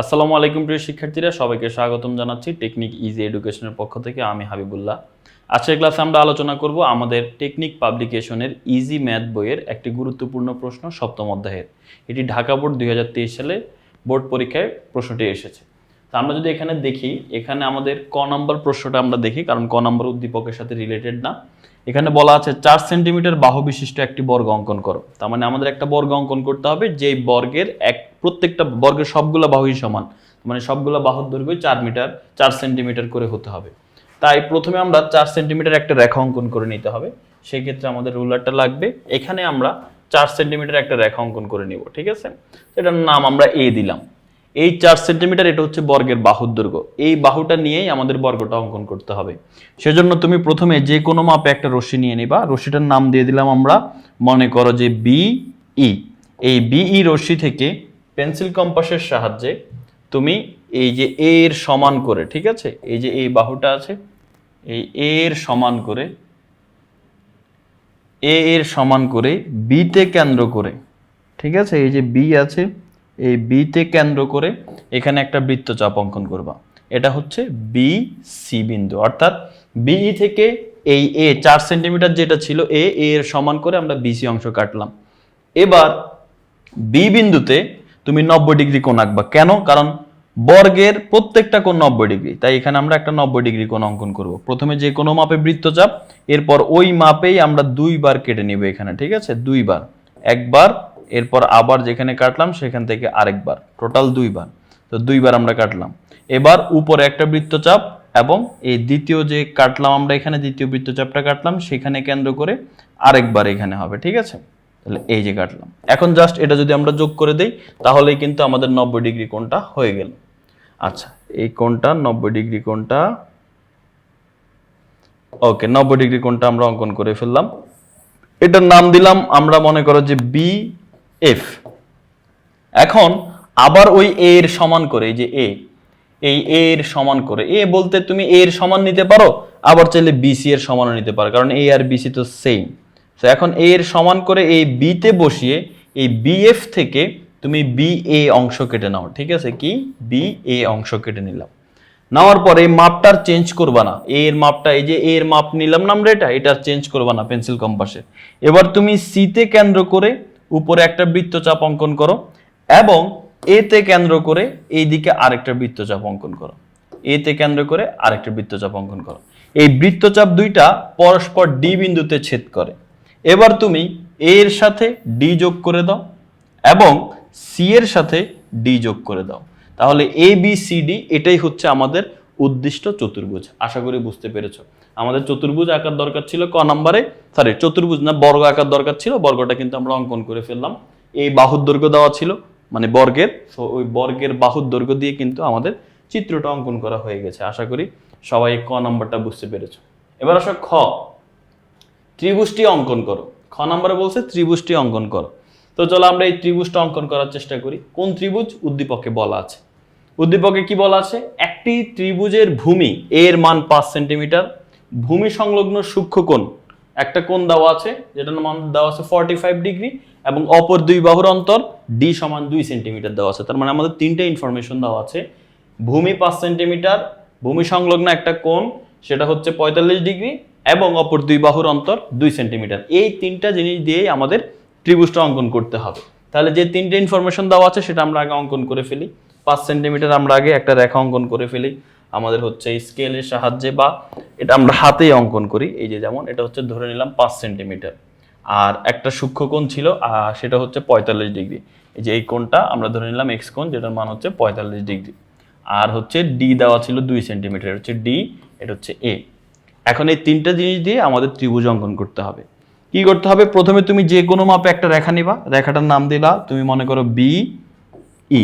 আসসালামু আলাইকুম প্রিয় শিক্ষার্থীরা, সবাইকে স্বাগতম জানাচ্ছি টেকনিক ইজি এডুকেশনের পক্ষ থেকে। আমি হাবিবুল্লাহ। আজকের ক্লাসে আমরা আলোচনা করব আমাদের টেকনিক পাবলিকেশনের ইজি ম্যাথ বইয়ের একটি গুরুত্বপূর্ণ প্রশ্ন সপ্তম অধ্যায়ের। এটি ঢাকা বোর্ড দুই হাজার তেইশ সালে বোর্ড পরীক্ষায় প্রশ্নটি এসেছে। তা আমরা যদি এখানে দেখি, এখানে আমাদের ক নম্বর প্রশ্নটা আমরা দেখি, কারণ ক নম্বর উদ্দীপকের সাথে রিলেটেড না। এখানে বলা আছে চার সেন্টিমিটার বাহু বিশিষ্ট একটি বর্গ অঙ্কন করো। তার মানে আমাদের একটা বর্গ অঙ্কন করতে হবে যে বর্গের এক, প্রত্যেকটা বর্গের সবগুলো বাহুই সমান। মানে সবগুলো বাহুর দৈর্ঘ্য চার মিটার, চার সেন্টিমিটার করে হতে হবে। তাই প্রথমে আমরা চার সেন্টিমিটার একটা রেখা অঙ্কন করে নিতে হবে, সেক্ষেত্রে আমাদের রুলারটা লাগবে। এখানে আমরা চার সেন্টিমিটার একটা রেখা অঙ্কন করে নিব, ঠিক আছে? এটার নাম আমরা এ দিলাম। এই চার সেন্টিমিটার, এটা হচ্ছে বর্গের বাহুর দৈর্ঘ্য। এই বাহুটা নিয়েই আমাদের বর্গটা অঙ্কন করতে হবে। সেজন্য তুমি প্রথমে যে কোনো মাপে একটা রশ্মি নিয়ে নিবা। রশ্মিটার নাম দিয়ে দিলাম আমরা, মনে করো যে বিই এই বিই রশ্মি থেকে পেন্সিল কম্পাসের সাহায্যে তুমি এই যে এর সমান করে, ঠিক আছে? এই যে এই বাহুটা আছে, এই এর সমান করে, এ এর সমান করে বিতে কেন্দ্র করে, ঠিক আছে? এই যে বি আছে এই বিতে কেন্দ্র করে এখানে একটা বৃত্তচাপ অঙ্কন করবা। এটা হচ্ছে বি সি বিন্দু। অর্থাৎ বিই থেকে এই এ চার সেন্টিমিটার যেটা ছিল এ এর সমান করে আমরা বিসি অংশ কাটলাম। এবার বি বিন্দুতে তুমি নব্বই ডিগ্রি কোণ আঁকবা। কেন? কারণ বর্গের প্রত্যেকটা কোণ নব্বই ডিগ্রি। তাই এখানে আমরা একটা নব্বই ডিগ্রি কোণ অঙ্কন করব। প্রথমে যে কোনো মাপে বৃত্তচাপ, এরপর ওই মাপেই আমরা দুইবার কেটে নিব এখানে, ঠিক আছে? দুইবার। একবার এরপর আবার যেখানে কাটলাম, সেখান থেকে আরেকবার। টোটাল দুইবার। তো দুইবার আমরা কাটলাম। এবার উপরে একটা বৃত্তচাপ এবং এই দ্বিতীয় যে কাটলাম, আমরা এখানে দ্বিতীয় বৃত্তচাপটা কাটলাম, সেখানে কেন্দ্র করে আরেকবার এখানে হবে, ঠিক আছে? তাহলে এই যে কাটলাম। এখন জাস্ট এটা যদি আমরা যোগ করে দেই, তাহলেই কিন্তু আমাদের নব্বই ডিগ্রি কোণটা হয়ে গেল। আচ্ছা এই কোণটা নব্বই ডিগ্রি কোণটা, ওকে, নব্বই ডিগ্রি কোণটা আমরা অঙ্কন করে ফেললাম। এটার নাম দিলাম, আমরা মনে করো যে বি এফ এখন আবার ওই এ এর সমান করে, এই যে এ এই এ এর সমান করে এ বলতে তুমি এ এর সমান নিতে পারো, আবার চাইলে বিসি এর সমানও নিতে পারো, কারণ এ আর বিসি তো সেম তো এখন এ এর সমান করে এই বিতে বসিয়ে এই বিএফ থেকে তুমি বি এ অংশ কেটে নাও, ঠিক আছে? কি? বি এ অংশ কেটে নিলাম। নেওয়ার পরে এই মাপটার চেঞ্জ করবা না। এ এর মাপটা, এই যে এ এর মাপ নিলাম না আমরা এটা এটা চেঞ্জ করবা না পেন্সিল কম্পাসে এবার তুমি সিতে কেন্দ্র করে উপরে একটা বৃত্তচাপ অঙ্কন করো এবং এতে কেন্দ্র করে এই দিকে আরেকটা বৃত্তচাপ অঙ্কন করো। এতে কেন্দ্র করে আরেকটা বৃত্তচাপ অঙ্কন করো। এই বৃত্তচাপ দুইটা পরস্পর ডি বিন্দুতে ছেদ করে। এবার তুমি এর সাথে ডি যোগ করে দাও এবং সি এর সাথে ডি যোগ করে দাও। তাহলে এ বি সি ডি এটাই হচ্ছে আমাদের উদ্দিষ্ট চতুর্ভুজ। আশা করি বুঝতে পেরেছ। আমাদের চতুর্ভুজ আঁকার দরকার ছিল ক নম্বরে? সরি চতুর্ভুজ না, বর্গ আঁকার দরকার ছিল। বর্গটা কিন্তু আমরা অঙ্কন করে ফেললাম। এই বাহুর দৈর্ঘ্য দেওয়া ছিল মানে বর্গের। সো ওই বর্গের বাহুর দৈর্ঘ্য দিয়ে কিন্তু আমাদের চিত্রটা অঙ্কন করা হয়ে গেছে। আশা করি সবাই ক নম্বরটা বুঝতে পেরেছ। এবার আসো খ। ত্রিভুজটি অঙ্কন করো। খ নম্বরে বলছে ত্রিভুজটি অঙ্কন করো। তো চলো আমরা এই ত্রিভুজটা অঙ্কন করার চেষ্টা করি। কোন ত্রিভুজ? উদ্দীপকে বলা আছে। উদ্দীপকে কি বলা আছে? একটি ত্রিভুজের ভূমি, এর মান পাঁচ সেন্টিমিটার ভূমি সংলগ্ন সূক্ষ্ম কোণ। একটা কোণ দেওয়া আছে, যেটার মান দেওয়া আছে ফর্টি ফাইভ ডিগ্রি এবং অপর দুই বাহুর অন্তর ডি সমান দুই সেন্টিমিটার দেওয়া আছে। তার মানে আমাদের তিনটে ইনফরমেশন দেওয়া আছে। ভূমি পাঁচ সেন্টিমিটার ভূমি সংলগ্ন একটা কোণ, সেটা হচ্ছে পঁয়তাল্লিশ ডিগ্রি এবং অপর দুই বাহুর অন্তর দুই সেন্টিমিটার এই তিনটা জিনিস দিয়েই আমাদের ত্রিভুজটা অঙ্কন করতে হবে। তাহলে যে তিনটে ইনফরমেশন দেওয়া আছে, সেটা আমরা আগে অঙ্কন করে ফেলি। পাঁচ সেন্টিমিটার আমরা আগে একটা রেখা অঙ্কন করে ফেলি। আমাদের হচ্ছে এই স্কেলের সাহায্যে বা এটা আমরা হাতেই অঙ্কন করি। এই যে যেমন এটা হচ্ছে ধরে নিলাম পাঁচ সেন্টিমিটার আর একটা সূক্ষ্ম কোণ ছিল সেটা হচ্ছে পঁয়তাল্লিশ ডিগ্রি। এই যে এই কোণটা আমরা ধরে নিলাম এক্স কোণ, যেটার মান হচ্ছে পঁয়তাল্লিশ ডিগ্রি। আর হচ্ছে ডি দেওয়া ছিল দুই সেন্টিমিটার হচ্ছে ডি এটা হচ্ছে এ এখন এই তিনটা জিনিস দিয়ে আমাদের ত্রিভুজ অঙ্কন করতে হবে। কি করতে হবে? প্রথমে তুমি যে কোনো মাপে একটা রেখা নিবা। রেখাটার নাম দিলা, তুমি মনে করো বি ই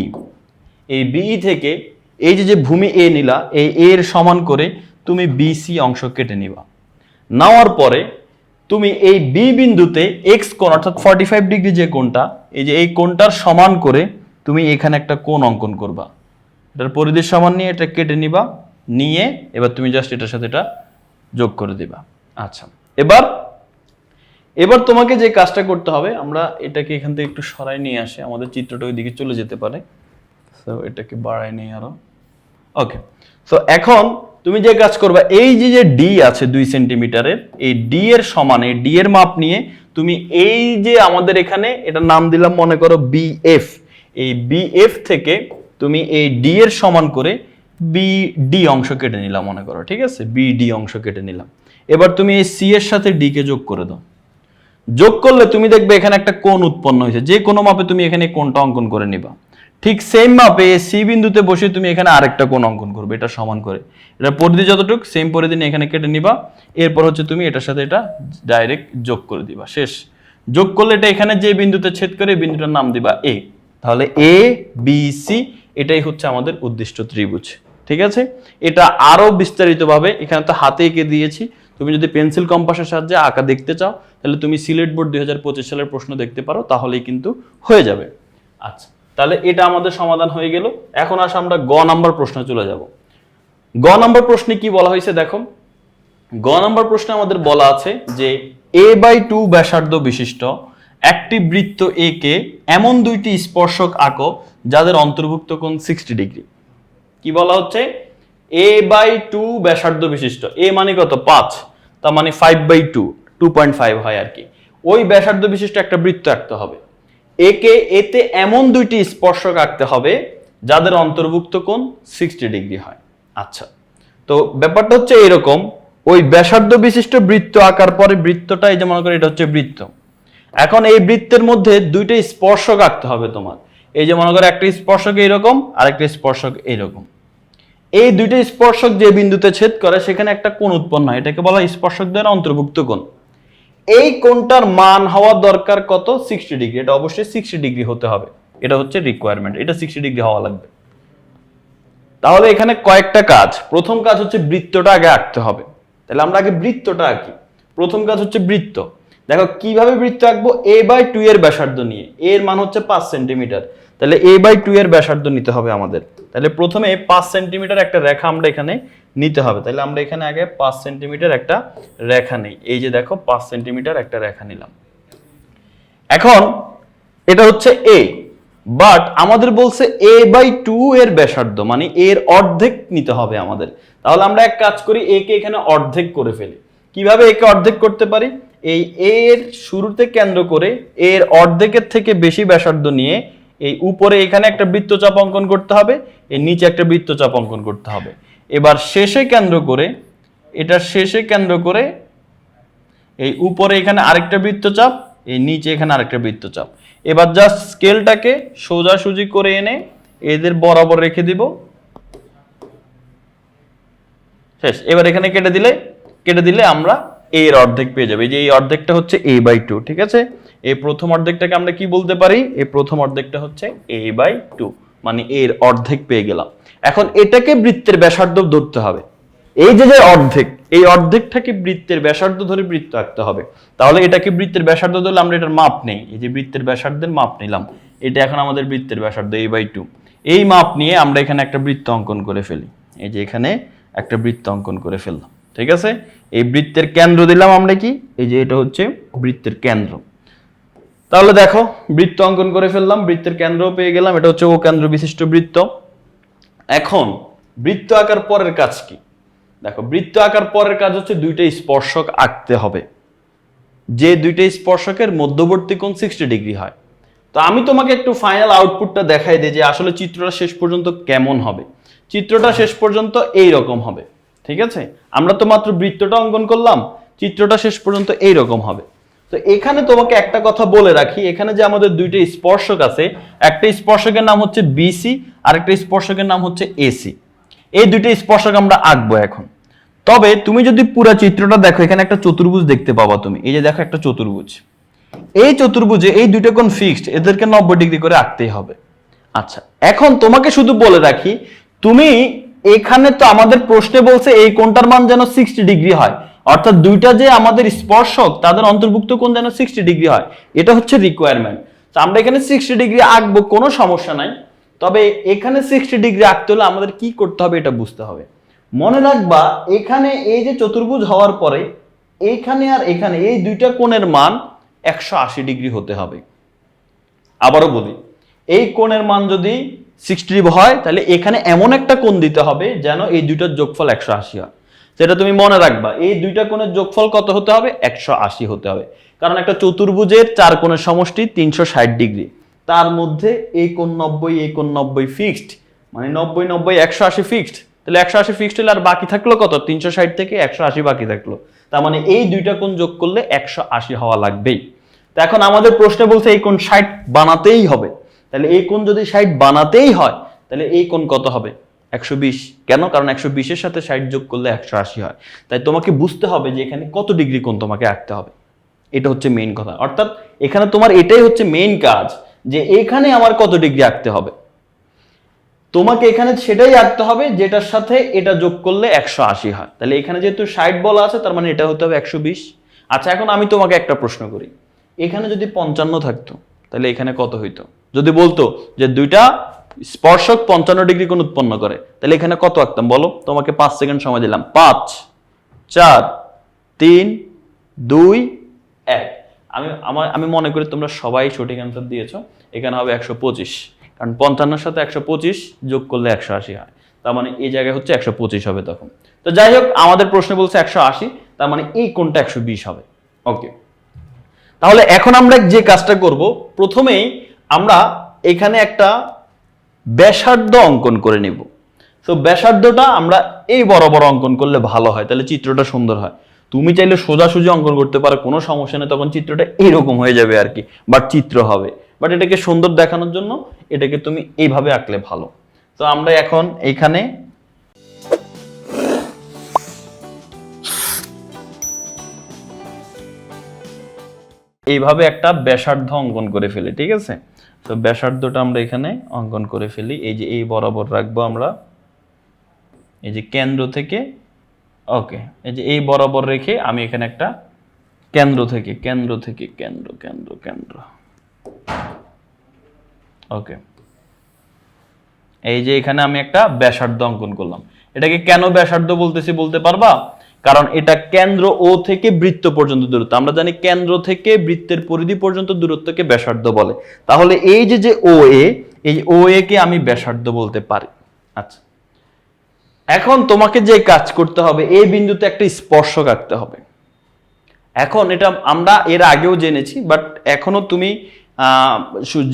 এই বিই থেকে এই যে যে ভূমি এ নিলা, এই এর সমান করে তুমি বিসি অংশ কেটে নিবা। নেওয়ার পরে তুমি এই বি বিন্দুতে এক্স কোণ, অর্থাৎ ফর্টি ফাইভ ডিগ্রি যে কোণটা, এই যে এই কোণটার সমান করে তুমি এখানে একটা কোণ অঙ্কন করবা। এটার পরিধির সমান নিয়ে এটা কেটে নিবা, নিয়ে এবার তুমি জাস্ট এটার সাথে এটা যোগ করে দিবা। আচ্ছা এবার এবার তোমাকে যে কাজটা করতে হবে, আমরা এটাকে এখান থেকে একটু সরাই নিয়ে আসে, আমাদের চিত্রটা ওইদিকে চলে যেতে পারে। এটাকে বাড়াই নেই আরও। ওকে সো এখন তুমি যে কাজ করবে, এই যে যে ডি আছে দুই সেন্টিমিটারের এই ডি এর সমান ডি এর মাপ নিয়ে তুমি এই যে আমাদের এখানে এটা নাম দিলাম, মনে করো বিএফ এই বিএফ থেকে তুমি এই ডি এর সমান করে বি ডি অংশ কেটে নিলাম, মনে করো, ঠিক আছে? বি ডি অংশ কেটে নিলাম। এবার তুমি এই সি এর সাথে ডি কে যোগ করে দাও। যোগ করলে তুমি দেখবে এখানে একটা কোণ উৎপন্ন হয়েছে। যে কোনো মাপে তুমি এখানে কোণটা অঙ্কন করে নিবা। ঠিক সেম মাপে সি বিন্দুতে বসে তুমি এখানে আরেকটা কোণ অঙ্কন করবে, এটা সমান করে। এটা পরিধি যতটুকু সেম পরিধি নিয়ে এখানে কেটে নিবা। এরপর হচ্ছে তুমি এটার সাথে এটা ডাইরেক্ট যোগ করে দিবা, শেষ। যোগ করলে এটা এখানে যে বিন্দুতে ছেদ করে বিন্দুটার নাম দিবা এ তাহলে এ বি সি এটাই হচ্ছে আমাদের উদ্দিষ্ট ত্রিভুজ, ঠিক আছে? এটা আরও বিস্তারিতভাবে এখানে তো হাতে এঁকে দিয়েছি। তুমি যদি পেন্সিল কম্পাসের সাহায্যে আঁকা দেখতে চাও, তাহলে তুমি সিলেট বোর্ড দুই হাজার পঁচিশ সালের প্রশ্ন দেখতে পারো, তাহলেই কিন্তু হয়ে যাবে। আচ্ছা তাহলে এটা আমাদের সমাধান হয়ে গেল। এখন আসে আমরা গ নাম্বার প্রশ্নে চলে যাব। গ নাম্বার প্রশ্নে কি বলা হয়েছে দেখো? গ নাম্বার প্রশ্নে আমাদের বলা আছে যে এ বাই টু ব্যাসার্ধ বিশিষ্ট একটি বৃত্ত এ কে এমন দুইটি স্পর্শক আঁকো যাদের অন্তর্ভুক্ত কোণ সিক্সটি ডিগ্রি কি বলা হচ্ছে? এ বাই টু ব্যাসার্ধ বিশিষ্ট। এ মানে কত? পাঁচ। তার মানে five by two two point five হয় আর কি। ওই ব্যাসার্ধ বিশিষ্ট একটা বৃত্ত আঁকতে হবে। একে এতে এমন দুইটি স্পর্শক আঁকতে হবে যাদের অন্তর্ভুক্ত কোণ সিক্সটি ডিগ্রি হয়। আচ্ছা তো ব্যাপারটা হচ্ছে এরকম, ওই ব্যাসার্ধ বিশিষ্ট বৃত্ত আঁকার পরে বৃত্তটা এই যে মনে করো এটা হচ্ছে বৃত্ত। এখন এই বৃত্তের মধ্যে দুইটা স্পর্শক আঁকতে হবে তোমার। এই যে মনে করো একটা স্পর্শক এইরকম, আরেকটা স্পর্শক এইরকম। এই দুইটা স্পর্শক যে বিন্দুতে ছেদ করে, সেখানে একটা কোণ উৎপন্ন হয়। এটাকে বলা স্পর্শক দ্বারা অন্তর্ভুক্ত কোণ। এই কোনটার মান হওয়া দরকার কত? সিক্সটি ডিগ্রি এটা অবশ্যই সিক্সটি ডিগ্রি হতে হবে। এটা হচ্ছে রিকোয়ারমেন্ট এটা সিক্সটি ডিগ্রি হওয়া লাগবে। তাহলে এখানে কয়েকটা কাজ। প্রথম কাজ হচ্ছে বৃত্তটা আগে আঁকতে হবে। তাহলে আমরা আগে বৃত্তটা আঁকি। প্রথম কাজ হচ্ছে বৃত্ত। দেখো, কীভাবে বৃত্ত আঁকবো? এ বাই টু এর ব্যাসার্ধ নিয়ে। এর মান হচ্ছে পাঁচ সেন্টিমিটার তাহলে এ বাই টু এর ব্যাসার্ধ নিতে হবে আমাদের। তাহলে প্রথমে পাঁচ সেন্টিমিটার একটা রেখা আমরা এখানে নিতে হবে। তাহলে আমরা এখানে আগে পাঁচ সেন্টিমিটার একটা রেখা নেই। এই যে দেখো, পাঁচ সেন্টিমিটার একটা রেখা নিলাম। এখন এটা হচ্ছে এ বাট আমাদের বলছে এ বাই টু এর ব্যাসার্ধ মানে এর অর্ধেক নিতে হবে আমাদের। তাহলে আমরা এক কাজ করি এ কে এখানে অর্ধেক করে ফেলি। কীভাবে একে অর্ধেক করতে পারি? এই এর শুরুতে কেন্দ্র করে এর অর্ধেকের থেকে বেশি ব্যাসার্ধ নিয়ে এই উপরে এখানে একটা বৃত্তচাপ অঙ্কন করতে হবে, এর নিচে একটা বৃত্তচাপ অঙ্কন করতে হবে। এবার শেষে কেন্দ্র করে এটা শেষে কেন্দ্র করে এই উপরে এখানে আরেকটা বৃত্তচাপ এই নিচে এখানে আরেকটা বৃত্তচাপ। এবার জাস্ট স্কেলটাকে সোজাসুজি করে এনে এদের বরাবর রেখে দিব। শেষ, এবার এখানে কেটে দিলে কেটে দিলে আমরা a এর অর্ধেক পেয়ে যাবে। এই যে এই অর্ধেকটা হচ্ছে a বাই টু ঠিক আছে? এই প্রথম অর্ধেকটাকে আমরা কি বলতে পারি? এই প্রথম অর্ধেকটা হচ্ছে a বাই টু মানে এর অর্ধেক পেয়ে গেলাম। এখন এটাকে বৃত্তের ব্যাসার্ধ ধরতে হবে। এই যে যে অর্ধেক, এই অর্ধেকটাকে বৃত্তের ব্যাসার্ধ ধরে বৃত্ত আঁকতে হবে। তাহলে এটাকে বৃত্তের ব্যাসার্ধ ধরলে আমরা এটার মাপ নেই। এই যে বৃত্তের ব্যাসার্ধের মাপ নিলাম, এটা এখন আমাদের বৃত্তের ব্যাসার্ধ এই বাই টু এই মাপ নিয়ে আমরা এখানে একটা বৃত্ত অঙ্কন করে ফেলি। এই যে এখানে একটা বৃত্ত অঙ্কন করে ফেললাম। ঠিক আছে? এই বৃত্তের কেন্দ্র দিলাম আমরা কি? এই যে এটা হচ্ছে বৃত্তের কেন্দ্র। তাহলে দেখো, বৃত্ত অঙ্কন করে ফেললাম, বৃত্তের কেন্দ্র পেয়ে গেলাম, এটা হচ্ছে ও কেন্দ্র বিশিষ্ট বৃত্ত। এখন, বৃত্ত আঁকার পরের কাজ কি? দেখো, বৃত্ত আঁকার পরের কাজ হচ্ছে দুইটা স্পর্শক আঁকতে হবে। যে দুইটা স্পর্শকের মধ্যবর্তী কোণ সিক্সটি ডিগ্রি হয়। তো আমি তোমাকে একটু ফাইনাল আউটপুটটা দেখাই দিই যে আসলে চিত্রটা শেষ পর্যন্ত কেমন হবে। চিত্রটা শেষ পর্যন্ত এই রকম হবে। ঠিক আছে? আমরা তো মাত্র বৃত্তটা অঙ্কন করলাম, চিত্রটা শেষ পর্যন্ত এই রকম হবে। তো এখানে তোমাকে একটা কথা বলে রাখি, এখানে যে আমাদের দুইটা স্পর্শক আছে, একটা স্পর্শকের নাম হচ্ছে বিসি আর একটা স্পর্শকের নাম হচ্ছে এসি এই দুইটা স্পর্শক আমরা আঁকবো এখন। তবে তুমি যদি পুরো চিত্রটা দেখো, এখানে একটা চতুর্ভুজ দেখতে পাবা তুমি। এই যে দেখো একটা চতুর্ভুজ। এই চতুর্ভুজে এই দুইটা কোণ ফিক্সড এদেরকে নব্বই ডিগ্রি করে আঁকতেই হবে। আচ্ছা এখন তোমাকে শুধু বলে রাখি, তুমি এখানে তো আমাদের প্রশ্নে বলছে এই কোণটার মান যেন সিক্সটি ডিগ্রি হয়। অর্থাৎ দুইটা যে আমাদের স্পর্শক, তাদের অন্তর্ভুক্ত কোণ যেন সিক্সটি ডিগ্রি হয়। এটা হচ্ছে রিকোয়ারমেন্ট তো আমরা এখানে সিক্সটি ডিগ্রি আঁকবো, কোনো সমস্যা নাই। তবে এখানে সিক্সটি ডিগ্রি আঁকতে হলে আমাদের কি করতে হবে এটা বুঝতে হবে। মনে রাখবা, এখানে এই যে চতুর্ভুজ হওয়ার পরে, এইখানে আর এখানে, এই দুইটা কোণের মান একশো আশি ডিগ্রি হতে হবে। আবারও বলি, এই কোণের মান যদি সিক্সটি হয়, তাহলে এখানে এমন একটা কোণ দিতে হবে যেন এই দুইটার যোগফল একশো আশি হয়। সেটা তুমি মনে রাখবা, এই দুইটা কোণের যোগফল কত হতে হবে? একশো আশি হতে হবে। কারণ একটা চতুর্ভুজের চার কোণের সমষ্টি তিনশো ষাট ডিগ্রি। তার মধ্যে এই কোণ নব্বই, এই কোণ নব্বই ফিক্সড মানে নব্বই নব্বই, একশো আশি ফিক্সড তাহলে একশো আশি ফিক্সড হলে আর বাকি থাকল কত? তিনশো ষাট থেকে একশো আশি বাকি থাকল। তার মানে এই দুইটা কোণ যোগ করলে একশো আশি হওয়া লাগবেই। তো এখন আমাদের প্রশ্নে বলছে এই কোণ ষাট বানাতেই হবে। তাহলে এই কোণ যদি ষাট বানাতেই হয়, তাহলে এই কোণ কত হবে? একশো বিশ। কেন? কারণ একশো বিশের সাথে ষাট যোগ করলে একশো আশি হয়। তাই তোমাকে বুঝতে হবে যে এখানে কত ডিগ্রি কোণ তোমাকে আঁকতে হবে। এটা হচ্ছে মেইন কথা। অর্থাৎ এখানে তোমার এটাই হচ্ছে মেইন কাজ, যে এখানে আমার কত ডিগ্রি আঁকতে হবে। তোমাকে এখানে সেটাই আঁকতে হবে যেটার সাথে এটা যোগ করলে একশো আশি হয়। তাহলে এখানে যেহেতু ষাট বলা আছে, তার মানে এটা হতে হবে একশো বিশ। আচ্ছা এখন আমি তোমাকে একটা প্রশ্ন করি। এখানে যদি পঞ্চান্ন থাকতো তাহলে এখানে কত হইতো? যদি বলতো যে দুইটা স্পর্শক পঞ্চান্ন ডিগ্রি কোণ উৎপন্ন করে, তাহলে এখানে কত আঁকতাম বলো? তোমাকে পাঁচ সেকেন্ড সময় দিলাম। পাঁচ, চার, তিন, দুই, এক। আমি, আমার, আমি মনে করি তোমরা সবাই সঠিক অ্যান্সার দিয়েছ। এখানে হবে একশো পঁচিশ। কারণ পঞ্চান্নর সাথে একশো পঁচিশ যোগ করলে একশো আশি হয়। তার মানে এই জায়গায় হচ্ছে একশো পঁচিশ হবে তখন। তো যাই হোক, আমাদের প্রশ্নে বলছে একশো আশি, তার মানে এই কোনটা একশো বিশ হবে। ওকে তাহলে এখন আমরা যে কাজটা করব, প্রথমেই আমরা এখানে একটা ব্যাসার্ধ অঙ্কন করে নিব। তো ব্যাসার্ধটা আমরা এই বড় অঙ্কন করলে ভালো হয়, তাহলে চিত্রটা সুন্দর হয়। তুমি চাইলে সোজাসুজি অঙ্কন করতে পারো, কোনো সমস্যা নেই, তখন চিত্রটা এইরকম হয়ে যাবে আর কি বাট চিত্র হবে। বাট এটাকে সুন্দর দেখানোর জন্য এটাকে তুমি এইভাবে আঁকলে ভালো। তো আমরা এখন এখানে এইভাবে একটা ব্যাসার্ধ অঙ্কন করে ফেলি, ঠিক আছে? তো ব্যাসার্ধটা আমরা এখানে অঙ্কন করে ফেলি। এই যে এই বরাবর রাখব আমরা। এই যে কেন্দ্র থেকে, ওকে, এই যে এই বরাবর রেখে আমি এখানে একটা কেন্দ্র থেকে কেন্দ্র থেকে, কেন্দ্র কেন্দ্র কেন্দ্র। ওকে, এই যে এখানে আমি একটা ব্যাসার্ধ অঙ্কন করলাম। এটাকে কেন ব্যাসার্ধ বলতেছি বলতে পারবা? কারণ এটা কেন্দ্র ও থেকে বৃত্ত পর্যন্ত দূরত্ব। আমরা জানি কেন্দ্র থেকে বৃত্তের পরিধি পর্যন্ত দূরত্বকে ব্যাসার্ধ বলে। তাহলে এই যে যে ও এ এই ও এ কে আমি ব্যাসার্ধ বলতে পারি। আচ্ছা। এখন তোমাকে যে কাজ করতে হবে, এই বিন্দুতে একটা স্পর্শক আঁকতে হবে। এখন এটা আমরা এর আগেও জেনেছি বাট এখনও তুমি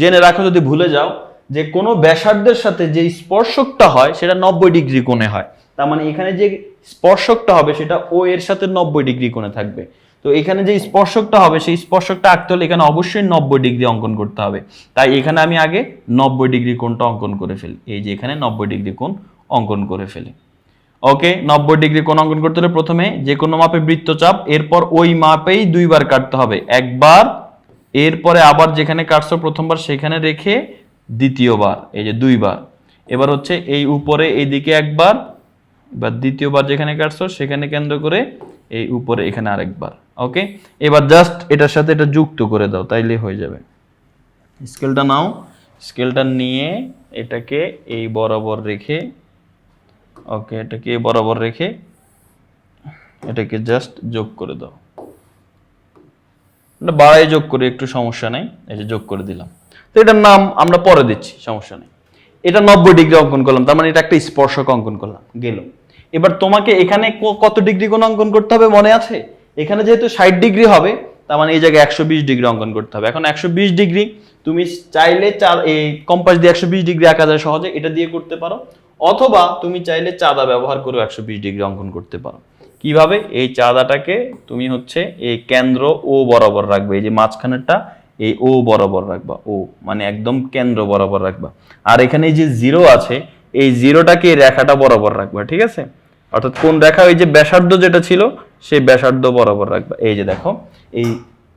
জেনে রাখো যদি ভুলে যাও, যে কোনো ব্যাসার্ধের সাথে যে স্পর্শকটা হয়, সেটা নব্বই ডিগ্রি কোণে হয়। তার মানে এখানে যে স্পর্শকটা হবে সেটা ও এর সাথে নব্বই ডিগ্রি কোণে থাকবে। তো এখানে যে স্পর্শকটা হবে, সেই স্পর্শকটা আঁকতে হলে এখানে অবশ্যই নব্বই ডিগ্রি অঙ্কন করতে হবে। তাই এখানে আমি আগে নব্বই ডিগ্রি কোণটা অঙ্কন করে ফেলি। এই যে এখানে নব্বই ডিগ্রি কোণ অঙ্কন করে ফেলি। ওকে, নব্বই ডিগ্রি কোণ অঙ্কন করতে হলে প্রথমে যে কোনো মাপে বৃত্তচাপ, এরপর ওই মাপেই দুইবার কাটতে হবে। একবার, এরপরে আবার যেখানে কাটছো প্রথমবার সেখানে রেখে দ্বিতীয়বার, এই যে দুইবার। এবার হচ্ছে এই উপরে, এইদিকে একবার এবার দ্বিতীয়বার যেখানে কাটছো, সেখানে কেন্দ্র করে এই উপরে, এখানে আরেকবার, ওকে? এবার জাস্ট এটার সাথে এটা যুক্ত করে দাও, তাইলে হয়ে যাবে। স্কেলটা নাও, স্কেলটা নিয়ে এটাকে এই বরাবর রেখে, ওকে, এটাকে এই বরাবর রেখে এটাকে জাস্ট যোগ করে দাও। এটা বাড়াই যোগ করি, একটু সমস্যা নেই, এই যে যোগ করে দিলাম। তো এটার নাম আমরা পরে দিচ্ছি, সমস্যা নেই। এটা নব্বই ডিগ্রি অঙ্কন করলাম, তার মানে এটা একটা স্পর্শক অঙ্কন করলাম, গেল। এবার তোমাকে এখানে কত ডিগ্রি কোণ অঙ্কন করতে হবে মনে আছে? এখানে যেহেতু ষাট ডিগ্রি হবে, তার মানে এই জায়গায় একশো বিশ ডিগ্রি অঙ্কন করতে হবে। এখন একশো বিশ ডিগ্রি, তুমি চাইলে চার, এই কম্পাস দিয়ে একশো বিশ ডিগ্রি আঁকা যায় সহজে, এটা দিয়ে করতে পারো। অথবা তুমি চাইলে চাঁদা ব্যবহার করে একশো বিশ ডিগ্রি অঙ্কন করতে পারো। কীভাবে? এই চাঁদাটাকে তুমি হচ্ছে এই কেন্দ্র ও বরাবর রাখবে, এই যে মাঝখানেরটা এই ও বরাবর রাখবা, ও মানে একদম কেন্দ্র বরাবর রাখবা। আর এখানে যে জিরো আছে, এই জিরোটাকে এই রেখাটা বরাবর রাখবা, ঠিক আছে? অর্থাৎ কোন রেখা? ওই যে ব্যাসার্ধ যেটা ছিল, সেই ব্যাসার্ধ বরাবর রাখবা। এই যে দেখো, এই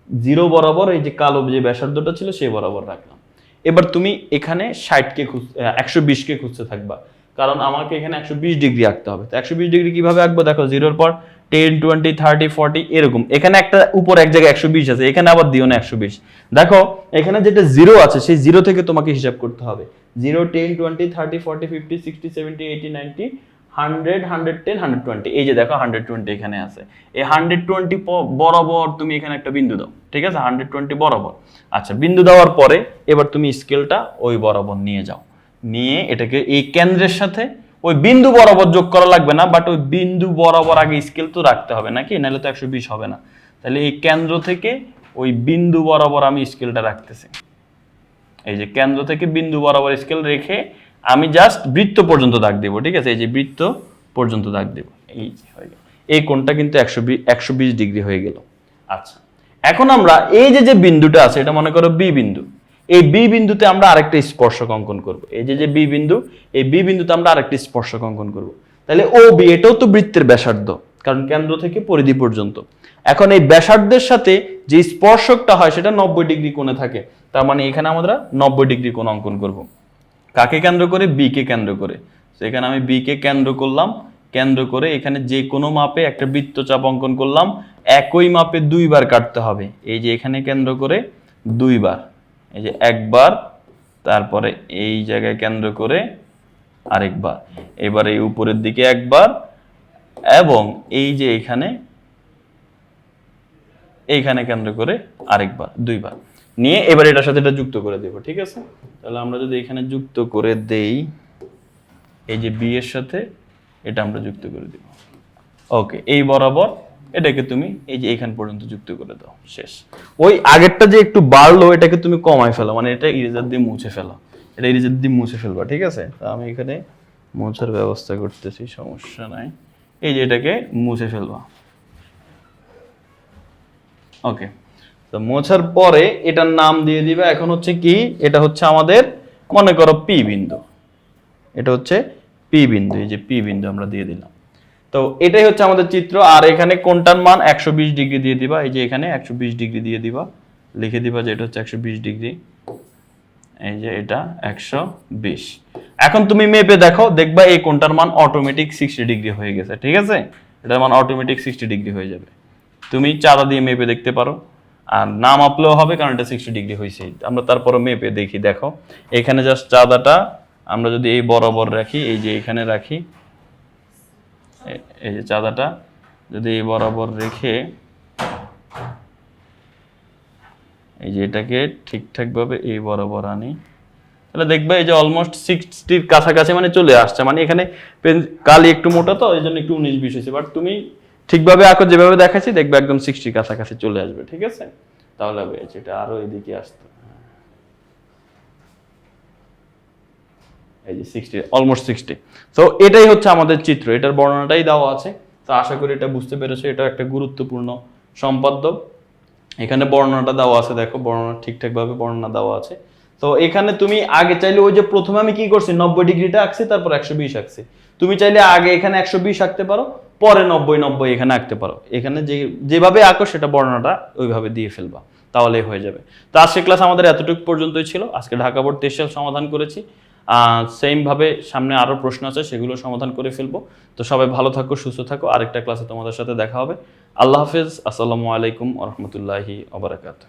জিরো বরাবর, এই যে কালো যে ব্যাসার্ধটা ছিল, সেই বরাবর রাখলাম। এবার তুমি এখানে ষাটকে খুঁজ একশো বিশকে খুঁজতে থাকবা। কারণ আমাকে এখানে একশো বিশ ডিগ্রি আঁকতে হবে। তো একশো বিশ ডিগ্রি কীভাবে আঁকবো? দেখো জিরোর পর টেন টোয়েন্টি থার্টি ফর্টি এরকম। এখানে একটা উপর এক জায়গায় একশো বিশ আছে, এখানে আবার দিও না একশো বিশ। দেখো, এখানে যেটা জিরো আছে, সেই জিরো থেকে তোমাকে হিসাব করতে হবে। Zero ten twenty thirty forty fifty sixty seventy eighty ninety hundred hundred ten hundred twenty এই যে দেখো হান্ড্রেড টোয়েন্টি এখানে আছে। এই হান্ড্রেড টোয়েন্টি বরাবর তুমি এখানে একটা বিন্দু দাও, ঠিক আছে? হান্ড্রেড টোয়েন্টি বরাবর। আচ্ছা বিন্দু দেওয়ার পরে এবার তুমি স্কেলটা ওই বরাবর নিয়ে যাও। নিয়ে এটাকে এই কেন্দ্রের সাথে ওই বিন্দু বরাবর যোগ করা লাগবে না বাট ওই বিন্দু বরাবর আগে স্কেল তো রাখতে হবে নাকি? নাহলে তো একশো বিশ হবে না। তাহলে এই কেন্দ্র থেকে ওই বিন্দু বরাবর আমি স্কেলটা রাখতেছি। এই যে কেন্দ্র থেকে বিন্দু বরাবর স্কেল রেখে আমি জাস্ট বৃত্ত পর্যন্ত দাগ দেবো, ঠিক আছে? এই যে বৃত্ত পর্যন্ত দাগ দেবো। এই যে হয়ে গেল। এই কোণটা কিন্তু একশো একশো বিশ ডিগ্রি হয়ে গেল। আচ্ছা। এখন আমরা এই যে যে বিন্দুটা আছে, এটা মনে করো বি বিন্দু। এই বি বিন্দুতে আমরা আরেকটা স্পর্শক অঙ্কন করব। এই যে যে বি বিন্দু, এই বি বিন্দুতে আমরা আরেকটা স্পর্শক অঙ্কন করব। তাহলে ও বি এটাও তো বৃত্তের ব্যাসার্ধ, কারণ কেন্দ্র থেকে পরিধি পর্যন্ত। এখন এই ব্যাসার্ধের সাথে যে স্পর্শকটা হয়, সেটা নব্বই ডিগ্রি কোণে থাকে। তার মানে এখানে আমরা নব্বই ডিগ্রি কোণ অঙ্কন করব। কাকে কেন্দ্র করে? বি কে কেন্দ্র করে। তো এখানে আমি বি কে কেন্দ্র করলাম। কেন্দ্র করে এখানে যে কোনো মাপে একটা বৃত্তচাপ অঙ্কন করলাম। একই মাপে দুইবার কাটতে হবে। এই যে, এখানে কেন্দ্র করে দুইবার। এই যে একবার, তারপরে এই জায়গায় কেন্দ্র করে আরেকবার। এবার এই উপরের দিকে একবার এবং এই যে এখানে, এইখানে কেন্দ্র করে আরেকবার, দুইবার। নিয়ে এবার এটার সাথে এটা যুক্ত করে দেব, ঠিক আছে? তাহলে আমরা যদি এখানে যুক্ত করে দেই, এই যে বি এর সাথে, এটা আমরা যুক্ত করে দেব। ওকে, এই বরাবর এটাকে তুমি এই যে এখান পর্যন্ত যুক্ত করে দাও, শেষ। ওই আগেরটা যে একটু বাড়লো, এটাকে তুমি কমায় ফেলো মানে এটা ইরেজার দিয়ে মুছে ফেলো। এটা ইরেজার দিয়ে মুছে ফেলবা, ঠিক আছে? তা আমি এখানে মোছার ব্যবস্থা করতেছি, সমস্যা নাই। এই যে এটাকে মুছে ফেলবা। ওকে, তো মোছার পরে এটার নাম দিয়ে দিবে, এখন হচ্ছে কি? এটা হচ্ছে আমাদের, মনে করো পি বিন্দু। এটা হচ্ছে পি বিন্দু, এই যে পি বিন্দু আমরা দিয়ে দিলাম। তো এটাই হচ্ছে আমাদের চিত্র। আর এখানে কোনটার মান? একশো বিশ ডিগ্রি দিয়ে দিবা। এই যে এখানে একশো বিশ ডিগ্রি দিয়ে দিবা। লিখে দিবা যে এটা হচ্ছে একশো বিশ ডিগ্রি। এই যে এটা একশো বিশ। এখন তুমি মেপে দেখো, দেখবা এই কোনটার মান অটোমেটিক সিক্সটি ডিগ্রি হয়ে গেছে। ঠিক আছে? এটার মান অটোমেটিক সিক্সটি ডিগ্রি হয়ে যাবে। তুমি চাঁদা দিয়ে মেপে দেখতে পারো। আর না মাপলেও হবে কারণ এটা সিক্সটি ডিগ্রি হয়েছে। আমরা তারপরে মেপে দেখি, দেখো। এখানে জাস্ট চাঁদাটা, আমরা যদি এই বরাবর রাখি, এই যে এখানে রাখি এই যে চাঁদাটা যদি বরাবর রেখে এই যে এটাকে ঠিকঠাকভাবে এই বরাবর আনি, তাহলে দেখবে এই যে অলমোস্ট সিক্সটির কাছাকাছি মানে চলে আসছে। মানে এখানে কালি একটু মোটা তো, এই জন্য একটু উনিশ, বিশ হয়েছে। বাট তুমি ঠিকভাবে আঁকো, যেভাবে দেখাচ্ছি, দেখবে একদম সিক্সটির কাছাকাছি চলে আসবে, ঠিক আছে? তাহলে এটা আরও এদিকে আসতো। এই যে সিক্সটি অলমোস্ট সিক্সটি তো এটাই হচ্ছে আমাদের চিত্র, এটার বর্ণনাটাই দেওয়া আছে। তো আশা করি এটা বুঝতে পেরেছ, এটা একটা গুরুত্বপূর্ণ সম্পাদ্য। এখানে বর্ণনাটা দেওয়া আছে, দেখো, বর্ণনা ঠিকঠাকভাবে বর্ণনা দেওয়া আছে। তো এখানে তুমি আগে চাইলে ওই যে প্রথমে আমি কি করছি, নব্বই ডিগ্রিটা আঁকছি, তারপর একশো বিশ আঁকছি। তুমি চাইলে আগে এখানে একশো বিশ আঁকতে পারো, পরে নব্বই নব্বই এখানে আঁকতে পারো। এখানে যে, যেভাবে আঁকো সেটা বর্ণনাটা ওইভাবে দিয়ে ফেলবা, তাহলেই হয়ে যাবে। তো আজকে ক্লাস আমাদের এতটুকু পর্যন্তই ছিল। আজকে ঢাকা বোর্ড তেইশাল সমাধান করেছি। সেমভাবে সামনে আরও প্রশ্ন আছে, সেগুলো সমাধান করে ফেলব। তো সবাই ভালো থাকো, সুস্থ থাকো। আরেকটা ক্লাসে তোমাদের সাথে দেখা হবে। আল্লাহ হাফিজ। আসসালামু আলাইকুম রহমতুল্লাহি আবরাকাত